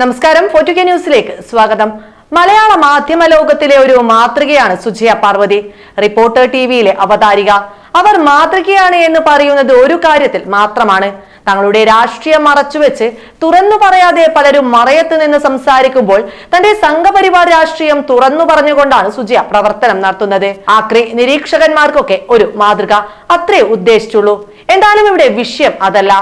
നമസ്കാരം. ഫോർട്ടുകെ ന്യൂസിലേക്ക് സ്വാഗതം. മലയാള മാധ്യമ ലോകത്തിലെ ഒരു മാതൃകയാണ് സുജയ പാർവതി. റിപ്പോർട്ടർ ടിവിയിലെ അവതാരിക. അവർ മാതൃകയാണ് എന്ന് പറയുന്നത് ഒരു കാര്യത്തിൽ മാത്രമാണ്. തങ്ങളുടെ രാഷ്ട്രീയം മറച്ചുവെച്ച് തുറന്നു പറയാതെ പലരും മറയത്ത് നിന്ന് സംസാരിക്കുമ്പോൾ തന്റെ സംഘപരിവാർ രാഷ്ട്രീയം തുറന്നു പറഞ്ഞുകൊണ്ടാണ് സുജയ പ്രവർത്തനം നടത്തുന്നത്. ആക്രി നിരീക്ഷകന്മാർക്കൊക്കെ ഒരു മാതൃക. അത്രേ ഉദ്ദേശിച്ചുള്ളൂ. എന്തായാലും ഇവിടെ വിഷയം അതല്ല.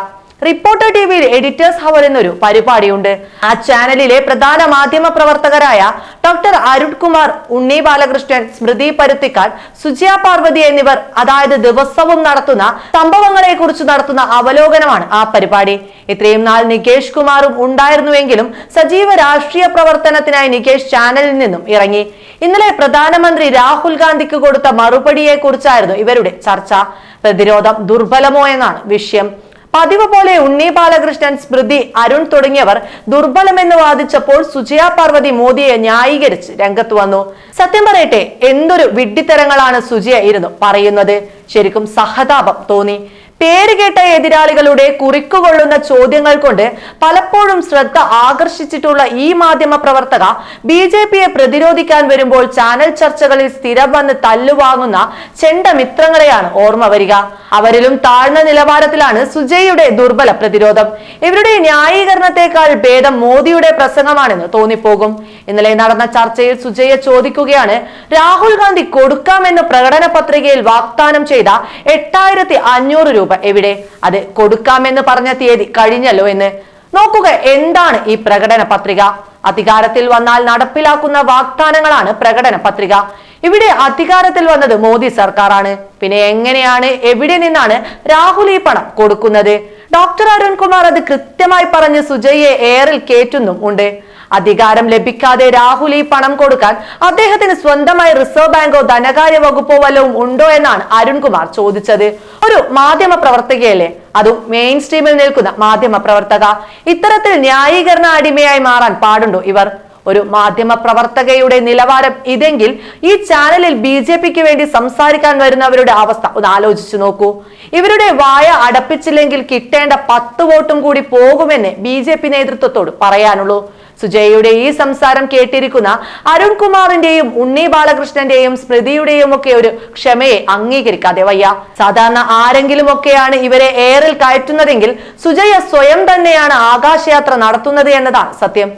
റിപ്പോർട്ടർ ടിവിയിൽ എഡിറ്റേഴ്സ് ഹവർ എന്നൊരു പരിപാടിയുണ്ട്. ആ ചാനലിലെ പ്രധാന മാധ്യമ പ്രവർത്തകരായ ഡോക്ടർ അരുൺകുമാർ ഉണ്ണി ബാലകൃഷ്ണൻ സ്മൃതി പരുത്തിക്കാട് സുജിയ പാർവതി എന്നിവർ അതായത് ദിവസവും നടത്തുന്ന സംഭവങ്ങളെ കുറിച്ച് നടത്തുന്ന അവലോകനമാണ് ആ പരിപാടി. ഇത്രയും നാൾ നികേഷ് കുമാറും ഉണ്ടായിരുന്നുവെങ്കിലും സജീവ രാഷ്ട്രീയ പ്രവർത്തനത്തിനായി നികേഷ് ചാനലിൽ നിന്നും ഇറങ്ങി. ഇന്നലെ പ്രധാനമന്ത്രി രാഹുൽ ഗാന്ധിക്ക് കൊടുത്ത മറുപടിയെ കുറിച്ചായിരുന്നു ഇവരുടെ ചർച്ച. പ്രതിരോധം ദുർബലമോ എന്നാണ് വിഷയം. പതിവ് പോലെ ഉണ്ണി ബാലകൃഷ്ണൻ സ്മൃതി അരുൺ തുടങ്ങിയവർ ദുർബലമെന്ന് വാദിച്ചപ്പോൾ സുജയ പാർവതി മോദിയെ ന്യായീകരിച്ച് രംഗത്ത് വന്നു. സത്യം പറയട്ടെ എന്തൊരു വിഡ്ഢിത്തരങ്ങളാണ് സുജയ ഇരുന്നു പറയുന്നത്. ശരിക്കും സഹതാപം തോന്നി. പേര് കേട്ട എതിരാളികളുടെ കുറിക്കുകൊള്ളുന്ന ചോദ്യങ്ങൾ കൊണ്ട് പലപ്പോഴും ശ്രദ്ധ ആകർഷിച്ചിട്ടുള്ള ഈ മാധ്യമ പ്രവർത്തക ബി ജെ പിയെ പ്രതിരോധിക്കാൻ വരുമ്പോൾ ചാനൽ ചർച്ചകളിൽ സ്ഥിരം വന്ന് തല്ലുവാങ്ങുന്ന ചെണ്ട മിത്രങ്ങളെയാണ് ഓർമ്മ വരിക. അവരിലും താഴ്ന്ന നിലവാരത്തിലാണ് സുജയുടെ ദുർബല പ്രതിരോധം. ഇവരുടെ ന്യായീകരണത്തെക്കാൾ ഭേദം മോദിയുടെ പ്രസംഗമാണെന്ന് തോന്നിപ്പോകും. ഇന്നലെ നടന്ന ചർച്ചയിൽ സുജയെ ചോദിക്കുകയാണ് രാഹുൽ ഗാന്ധി കൊടുക്കാമെന്ന് പ്രകടന പത്രികയിൽ വാഗ്ദാനം ചെയ്ത എട്ടായിരത്തി അഞ്ഞൂറ് രൂപ എവിടെ? അത് കൊടുക്കാമെന്ന് പറഞ്ഞ തീയതി കഴിഞ്ഞല്ലോ എന്ന്. നോക്കുക എന്താണ് ഈ പ്രകടന പത്രിക? അധികാരത്തിൽ വന്നാൽ നടപ്പിലാക്കുന്ന വാഗ്ദാനങ്ങളാണ് പ്രകടന പത്രിക. ഇവിടെ അധികാരത്തിൽ വന്നത് മോദി സർക്കാരാണ്. പിന്നെ എങ്ങനെയാണ് എവിടെ നിന്നാണ് രാഹുൽ ഈ പണം കൊടുക്കുന്നത്? ഡോക്ടർ അരുൺകുമാർ അത് കൃത്യമായി പറഞ്ഞ് സുജയെ ഏറിൽ കേറ്റുന്നും ഉണ്ട്. അധികാരം ലഭിക്കാതെ രാഹുൽ ഈ പണം കൊടുക്കാൻ അദ്ദേഹത്തിന് സ്വന്തമായി റിസർവ് ബാങ്കോ ധനകാര്യ വകുപ്പോ വല്ലതും ഉണ്ടോ എന്നാണ് അരുൺകുമാർ ചോദിച്ചത്. ഒരു മാധ്യമ പ്രവർത്തകയല്ലേ? അതും മെയിൻ സ്ട്രീമിൽ നിൽക്കുന്ന മാധ്യമ പ്രവർത്തക. ഇത്തരത്തിൽ ന്യായീകരണ അടിമയായി മാറാൻ പാടുണ്ടോ ഇവർ? ഒരു മാധ്യമ പ്രവർത്തകയുടെ നിലവാരം ഇതെങ്കിൽ ഈ ചാനലിൽ ബി ജെ പിക്ക് വേണ്ടി സംസാരിക്കാൻ വരുന്നവരുടെ അവസ്ഥ ഒന്ന് ആലോചിച്ചു നോക്കൂ. ഇവരുടെ വായ അടപ്പിച്ചില്ലെങ്കിൽ കിട്ടേണ്ട പത്ത് വോട്ടും കൂടി പോകുമെന്ന് ബി നേതൃത്വത്തോട് പറയാനുള്ളൂ. സുജയയുടെ ഈ സംസാരം കേട്ടിരിക്കുന്ന അരുൺകുമാറിന്റെയും ഉണ്ണി ബാലകൃഷ്ണന്റെയും സ്മൃതിയുടെയും ഒക്കെ ഒരു ക്ഷമയെ അംഗീകരിക്കാതെ വയ്യ. സാധാരണ ആരെങ്കിലും ഒക്കെയാണ് ഇവരെ എയറിൽ കയറ്റുന്നതെങ്കിൽ സുജയ സ്വയം തന്നെയാണ് ആകാശയാത്ര നടത്തുന്നത് എന്നതാണ് സത്യം.